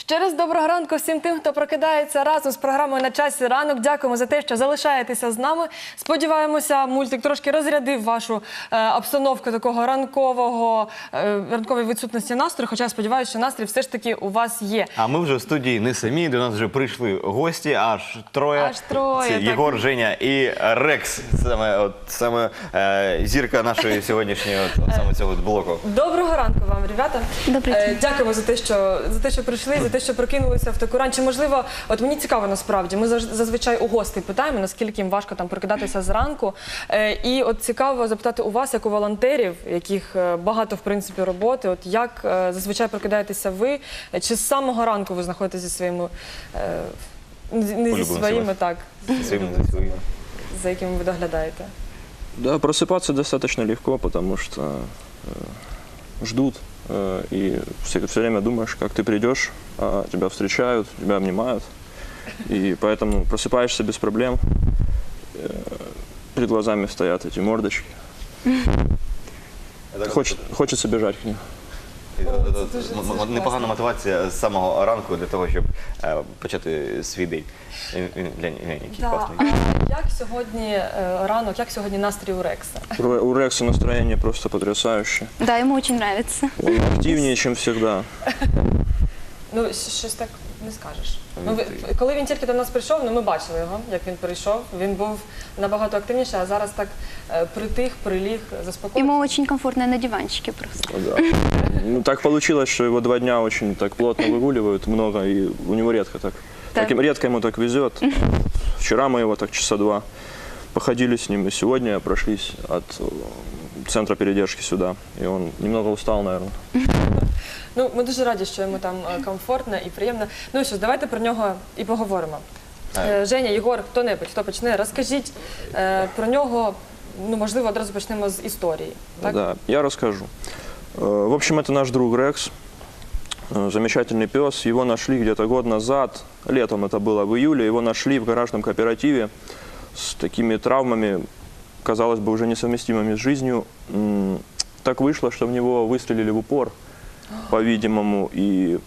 Ще раз доброго ранку всім тим, хто прокидається разом з програмою на часі ранок. Дякуємо за те, що залишаєтеся з нами. Сподіваємося, мультик трошки розрядив вашу е, обстановку такого ранкового е, ранкової відсутності настрою. Хоча я сподіваюся, що настрій все ж таки у вас є. А ми вже в студії не самі. До нас вже прийшли гості, аж троє. Аж троє, Це так. Єгор, Женя і Рекс. Саме от саме е, зірка нашої сьогоднішньої от, саме цього блоку. Доброго ранку вам, ребята. Добрий Е. Дякуємо за те, що за те, що прийшли, за те, що прокинулися в таку рань. Чи можливо, от мені цікаво насправді. Ми заж- зазвичай у гостей питаємо, наскільки їм важко там прокидатися зранку. Е, І от цікаво запитати у вас, як у волонтерів, яких е, багато в принципі роботи. От як е, зазвичай прокидаєтеся ви? Е, Чи з самого ранку ви знаходитеся зі своїми е, не зі Улюбленцями. своїми, так Своїм за своїм. за якими ви доглядаєте? Да, просыпаться достаточно легко, потому что э, ждут, э, и все, все время думаешь, как ты придешь, а тебя встречают, тебя обнимают. И поэтому просыпаешься без проблем. Э, перед глазами стоят эти мордочки. Хоч- хочется бежать к ним. Дуже- Непогана мотивація з самого ранку для того, щоб е, почати свій день. Який Да. класний. А як сьогодні е, ранок, як сьогодні настрій у Рекса? У У Рекса настроение просто потрясающее. Да, ему очень нравится. Он активнее, чем всегда. Ну, щ- щось так не скажеш. Ну, ви- коли він тільки до нас прийшов, ну ми бачили його, як він прийшов. Він був набагато активніший, а зараз так е, притих, приліг, заспокоївся. Ему очень комфортно на диванчике просто. Да. Ну, так получилось, что его два дня очень так плотно выгуливают, много, и у него редко так. Да. таким- редко ему так везет. Вчера мы его так часа два походили с ним, и сегодня прошлись от э, центра передержки сюда. И он немного устал, наверное. Ну, ми дуже раді, що йому там е, комфортно і приємно. Ну що ж, давайте про нього і поговоримо. Е, Женя, Єгор, хто-небудь, хто почне, розкажіть е, про нього. Ну, можливо, одразу почнемо з історії. Так? Да, я расскажу. Э, В общем, это наш друг Рекс. Э, Замечательный пес. Его нашли где-то год назад. Летом это было в июле. Его нашли в гаражном кооперативе с такими травмами, казалось бы, уже несовместимыми с жизнью. М, Так вышло, что в него выстрелили в упор, по-видимому, и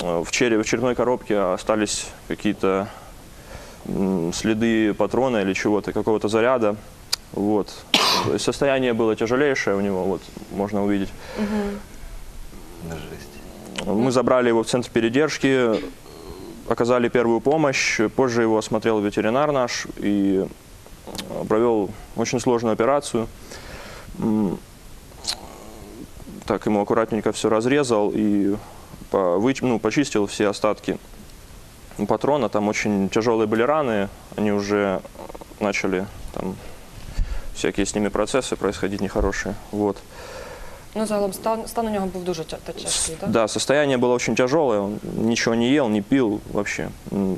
э, в, чере- в черной коробке остались какие-то следы патрона или чего-то, какого-то заряда. Вот. Состояние было тяжелейшее у него, вот можно увидеть. Мы забрали его в центр передержки, оказали первую помощь. Позже его осмотрел ветеринар наш и э, провел очень сложную операцию. Так ему аккуратненько все разрезал и выч- ну, почистил все остатки патрона. Там очень тяжелые были раны, они уже начали там всякие с ними процессы происходить нехорошие. Вот. Ну, загалом стан, стан у нього був дуже тяжкий, так? Да, состояние было очень тяжелое, он ничего не ел, не пил вообще,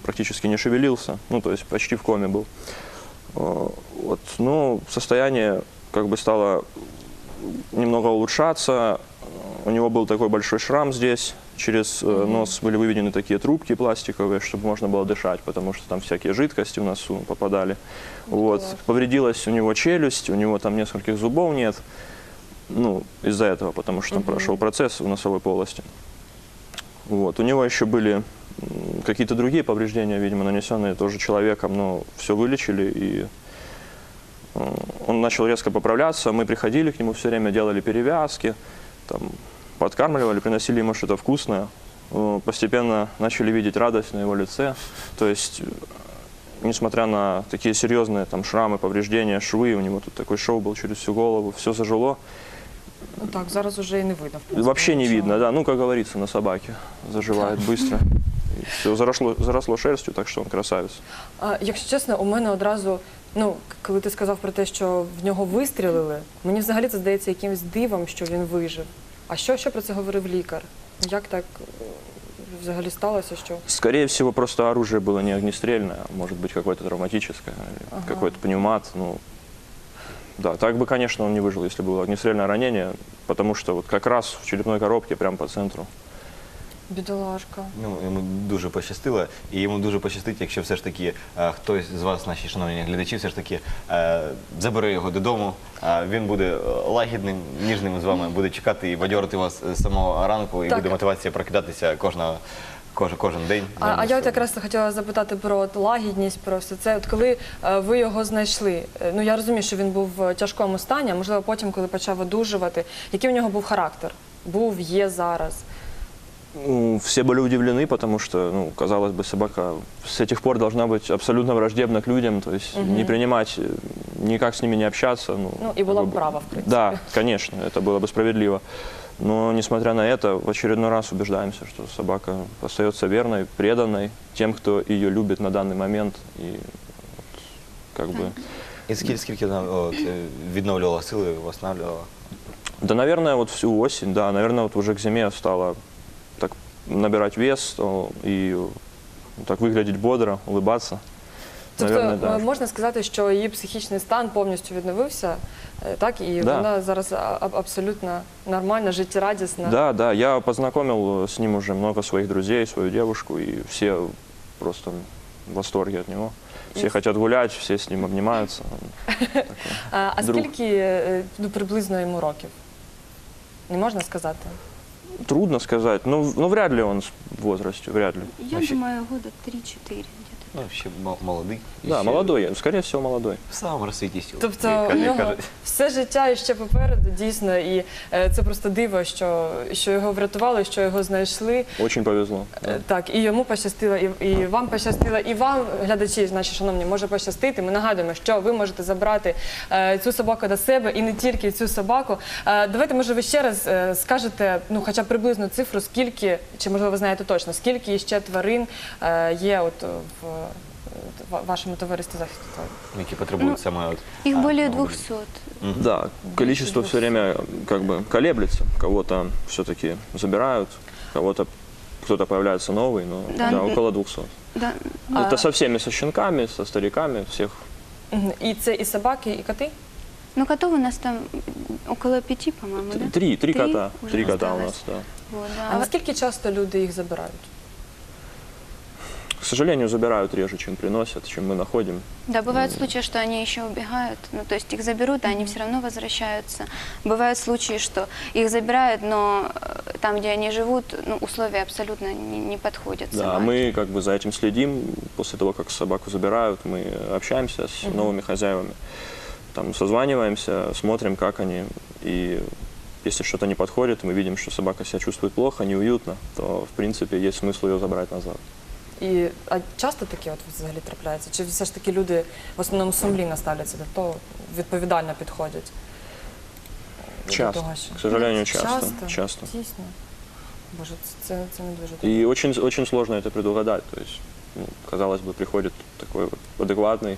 практически не шевелился, ну, то есть почти в коме был. Э, Вот, ну, состояние как бы стало немного улучшаться, у него был такой большой шрам здесь, через э, нос были выведены такие трубки пластиковые, чтобы можно было дышать, потому что там всякие жидкости в носу попадали. Вот. Бедолага. Повредилась у него челюсть, у него там нескольких зубов нет, ну, из-за этого, потому что там прошел процесс в носовой полости. Вот. У него еще были какие-то другие повреждения, видимо, нанесенные тоже человеком, но все вылечили, и он начал резко поправляться. Мы приходили к нему все время, делали перевязки, там, подкармливали, приносили ему что-то вкусное. Э, Постепенно начали видеть радость на его лице. То есть, э, несмотря на такие серьезные там, шрамы, повреждения, швы, у него тут такой шов был через всю голову, все зажило. Ну так, зараз уже і не видно. в принципі, Вообще не нічого. видно, да. Ну, как говорится, на собаке заживает быстро. Все заросло, заросло шерстью, так что он красавец. А, якщо чесно, у мене одразу, ну, к- коли ти сказав про те, що в нього вистрілили, мені взагалі це здається якимось дивом, що він вижив. А що, що про це говорив лікар? Ну, Як так е, взагалі сталося, що Скорее всего, просто оружие было не огнестрельное, а может быть какое-то травматическое, или Ага. какой-то пневмат. Ну, да, так бы, конечно, он не выжил, если было огнестрельное ранение, потому что вот как раз в черепной коробке, прямо по центру. бідолашка? Ну, йому дуже пощастило, і йому дуже пощастить, якщо все ж таки е, хтось з вас, наші шановні глядачі, все ж таки е, забере його додому. А він буде е, лагідним, ніжним з вами, буде чекати і бадьорити вас з самого ранку, і Так. буде мотивація прокидатися кожного кожен, кожен день. А, а я от якраз хотіла запитати про от лагідність, про все це. От коли е, ви його знайшли, е, ну я розумію, що він був в тяжкому стані, а можливо потім, коли почав одужувати, який у нього був характер? Був, є зараз. Ну, Все были удивлены, потому что, ну, казалось бы, собака с этих пор должна быть абсолютно враждебна к людям, то есть не принимать, э, никак с ними не общаться. Ну, Ну і була как б бы- права, в принципі. Да, конечно, это было бы справедливо. Но, несмотря на это, в очередной раз убеждаемся, что собака остается верной, преданной тем, кто ее любит на данный момент. И вот, как бы... І скільки, скільки вона от, е, відновлювала сили, восстанавливала? Да, наверное, вот всю осень, да, наверное, вот уже к зиме стала так набирать вес стал и вот так выглядеть бодро, улыбаться. Тобто наверное, е, да. можна сказати, що її психічний стан повністю відновився, е, так і Да. вона зараз а- а- абсолютно нормальна, життєрадісна. Да, да, я познакомил э, с ним уже много своих друзей, свою девушку, и все просто в восторге от него. Все И- хотят гулять, все с ним обнимаются. А, а Друг. скільки е, ну, приблизно йому років? Не можна сказати? Трудно сказать, но, в- ну вряд ли он с- в возрасте, вряд ли. Я Вообще- думаю, года 3-4 где-то. Ну, ще мо- молодий. Да, ще молодой, скорее всего, молодой. В самому розцвіті сил. Тобто як- у як нього кажуть. все життя і ще попереду, дійсно, і е, це просто диво, що, що його врятували, що його знайшли. Очень повезло. Е, Так, і йому пощастило, і, і вам пощастило, і вам, глядачі, наші шановні, може пощастити. Ми нагадуємо, що ви можете забрати е, цю собаку до себе і не тільки цю собаку. Е, давайте, може, ви ще раз е, скажете, ну, хоча б приблизну цифру, скільки, чи можливо ви знаєте точно, скільки ще тварин е, є от в, в вашому товаристві захисту тварин? Які потребують саме от... Их а, более ну, 200. Да, количество все время как бы колеблется. Кого-то все-таки забирают, кого-то кто-то появляется новый, но Да, да, ну, около 200. Да. А- Это со всеми, со щенками, со стариками, всех. Мгм. І це і собаки, і коти? Ну, котов у нас там около пяти, по-моему, да? Три, три кота, уже три кота у осталось. нас, да. Вот, да. А наскільки часто люди їх забирають? К сожалению, забирают реже, чем приносят, чем мы находим. Да, бывают случаи, что они еще убегают, ну, то есть их заберут, а они все равно возвращаются. Бывают случаи, что их забирают, но э, там, где они живут, ну, условия абсолютно не, не подходят. Да, собаке. мы как бы за этим следим. После того, как собаку забирают, мы общаемся с новыми хозяевами. Там созваниваемся, смотрим, как они. И если что-то не подходит, мы видим, что собака себя чувствует плохо, неуютно, то, в принципе, есть смысл ее забрать назад. І а часто такі от взагалі трапляються? Чи все ж таки люди в основному сумлінно ставляться до того, відповідально підходять? до Часто, того, що- к сожалению, часто. Часто? часто. Дійсно. Боже, це, це, це не дуже добре. И очень, очень сложно это предугадать. То есть, ну, казалось бы, приходит такой вот адекватный,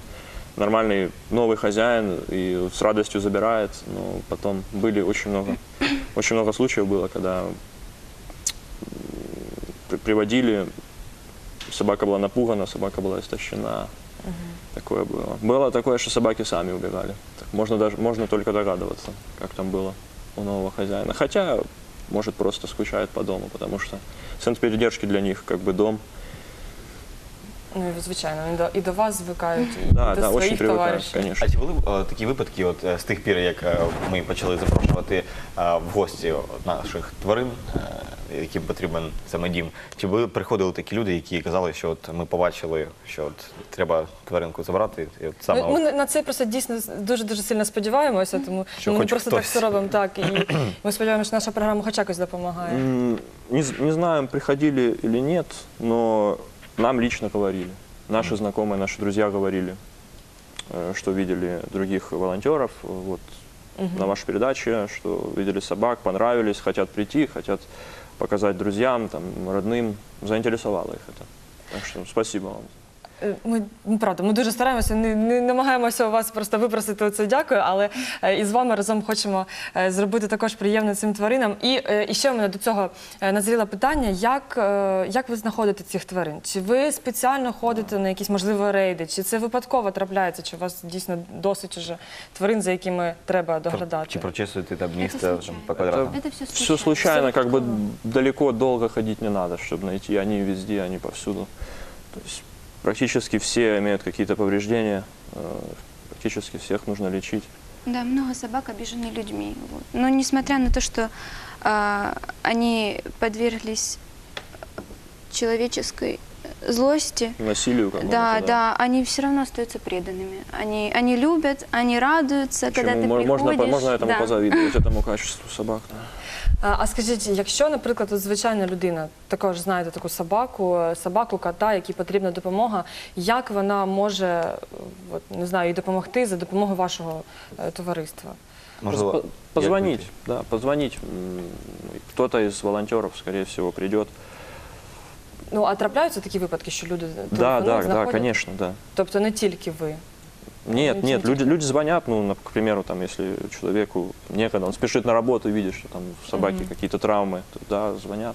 нормальный новый хозяин и с радостью забирает, но потом были очень много, очень много случаев было, когда м, при- приводили, собака была напугана, собака была истощена. Такое было. Было такое, что собаки сами убегали. Так можно даже можно только догадываться, как там было у нового хозяина. Хотя, может, просто скучают по дому, потому что центр передержки для них как бы дом. Ну, і, звичайно, і до, і до вас звикають, і Да, до да, очень своїх привыкают, товаришів. конечно. А чи були е, такі випадки, от е, з тих пір, як е, ми почали запрошувати е, в гості от наших тварин, е, яким потрібен саме дім, чи були приходили такі люди, які казали, що от ми побачили, що от треба тваринку забрати, і от саме Ми, ми на- на це просто дійсно дуже дуже сильно сподіваємося, тому Що ми хоч просто так хтось. все робимо так. І ми сподіваємося, що наша програма хоч якось допомагає. М, Не, з- не знаем, приходили или нет, но нам лично говорили. Наши знакомые, наши друзья говорили, э, что видели других волонтеров э, вот, на вашей передаче, что видели собак, понравились, хотят прийти, хотят показать друзьям, там, родным. Заинтересовало их это. Так что спасибо вам. Е, Ми ну, правда, ми дуже стараємося, не, не намагаємося у вас просто випросити оце дякую, але е, і з вами разом хочемо е, зробити також приємне цим тваринам. І, е, і ще в мене до цього е, назріло питання: як, е, як ви знаходите цих тварин? Чи ви спеціально ходите на якісь можливо рейди? Чи це випадково трапляється? Чи у вас дійсно досить уже тварин, за якими треба доглядати? чи прочесуєте там Це місце там, случайно. по квадратам? Это все Все случайно, как бы далеко, долго ходить не надо, чтобы найти. Они везде, они повсюду. То есть практически все имеют какие-то повреждения, э, практически всех нужно лечить. Да, много собак обижены людьми. Вот. Но несмотря на то, что а, они подверглись человеческой э, злости, Насилию какому-то, да, да, они все равно остаются преданными. Они, они любят, они радуются, когда Чему ты мо- можно, приходишь. можно этому да. позавидовать, этому качеству собак. да. А, а скажіть, якщо, наприклад, от звичайна людина, також знаєте таку собаку, е, собаку, кота, якій потрібна допомога, як вона може е, от, не знаю, їй допомогти за допомогою вашого е, товариства? Можливо, по- позвонить, да, позвонить. М, Кто-то из волонтеров, скорее всего, придет. Ну а трапляються такі випадки, що люди Да, да, да, знаходять? конечно, да. Тобто не тільки ви. Нет, нет, люди, люди звонят, ну, на- к примеру, там, если человеку некогда, он спешит на работу видит, что там у собаки какие-то травмы, то, да, звонят.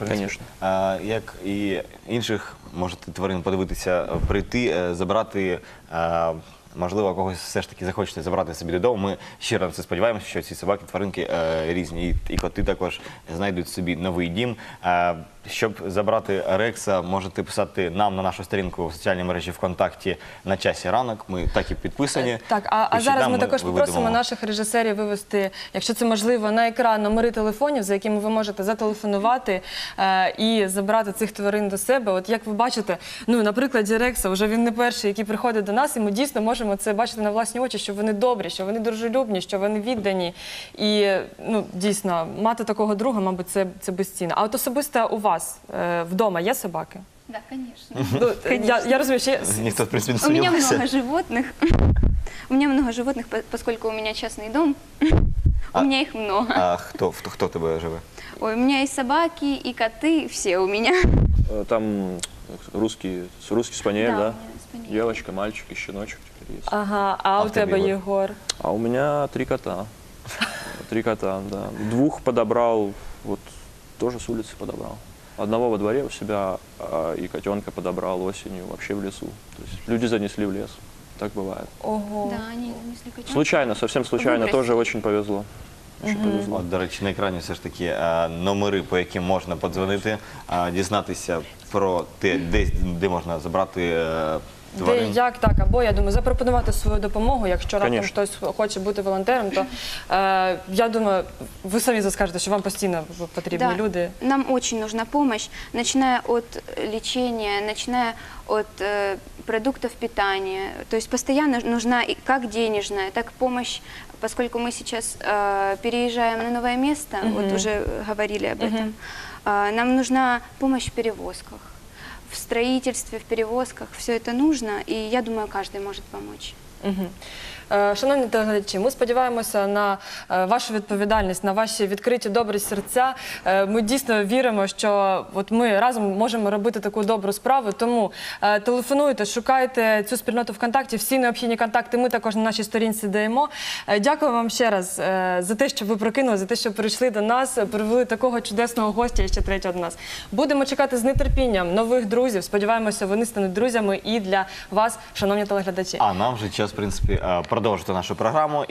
В Конечно. А, як і інших можете тварин подивитися, е, прийти, е, забрати. е, Можливо, когось все ж таки захочете забрати собі додому. Ми щиро на це сподіваємося, що ці собаки, тваринки е, різні, і, і коти також знайдуть собі новий дім. Е, щоб забрати Рекса, можете писати нам на нашу сторінку в соціальній мережі ВКонтакті на часі ранок. Ми так і підписані. Е, Так, а, а зараз ми також виведемо. попросимо наших режисерів вивести, якщо це можливо, на екран номери телефонів, за якими ви можете зателефонувати е, і забрати цих тварин до себе. От як ви бачите, ну на прикладі Рекса, вже він не перший, який приходить до нас, і ми дійсно можемо це бачити на власні очі, що вони добрі, що вони дружелюбні, що вони віддані. І ну дійсно мати такого друга, мабуть, це, це безцінно. А от особисто у вас е, вдома є собаки? Да, конечно. Ну, я, я розумію, що є Ніхто в принципі не У меня сумнівався. много животных. У меня много животных, по- поскольку у меня частный дом. У А- меня их много. А хто, хто, хто в тебе живе? Ой, у меня и собаки, и коты, все у меня. Э, Там русский, русский спаниель, Да, да? у меня спаниель. Девочка, мальчик и щеночек теперь есть. Ага, а, А у в тебе, тебе, Єгор? Єгор? А у меня три кота. Три кота, да. Двух подобрал, вот тоже с улицы подобрал. Одного во дворе у себя, а и котенка подобрал осенью вообще в лесу. То есть люди занесли в лес. Так бывает. Ого. Да, они несли котенка. Случайно, совсем случайно, Выбросили. тоже очень повезло. Очень повезло. От, до речі, на екрані все ж таки е, номери, по яким можна подзвонити, е, дізнатися про те, де, де можна забрати е, Де тварин. як так, або я думаю, запропонувати свою допомогу. Якщо раптом Конечно. хтось хоче бути волонтером, то е, я думаю, ви самі заскажете, що вам постійно потрібні Да. люди. Нам очень нужна помощь, начиная от э, лечения, начиная от э, продуктов питания. То есть постоянно нужна и как денежная, так помощь, поскольку мы сейчас э, переезжаем на новое место, вот уже э, говорили об этом. А, нам нужна помощь в перевозках, в строительстве, в перевозках. Все это нужно, и я думаю, каждый может помочь. Мгм. Е, Шановні телеглядачі, ми сподіваємося на е, вашу відповідальність, на ваші відкриті добрі серця. Е, Ми дійсно віримо, що от ми разом можемо робити таку добру справу. Тому телефонуйте, шукайте цю спільноту ВКонтакті. Всі необхідні контакти ми також на нашій сторінці даємо. Дякую вам ще раз за те, що ви прокинули, за те, що прийшли до нас, привели такого чудесного гостя ще третього до нас. Будемо чекати з нетерпінням нових друзів. Сподіваємося, вони стануть друзями і для вас, шановні телеглядачі. А нам вже час, в принципі, продовжити нашу програму.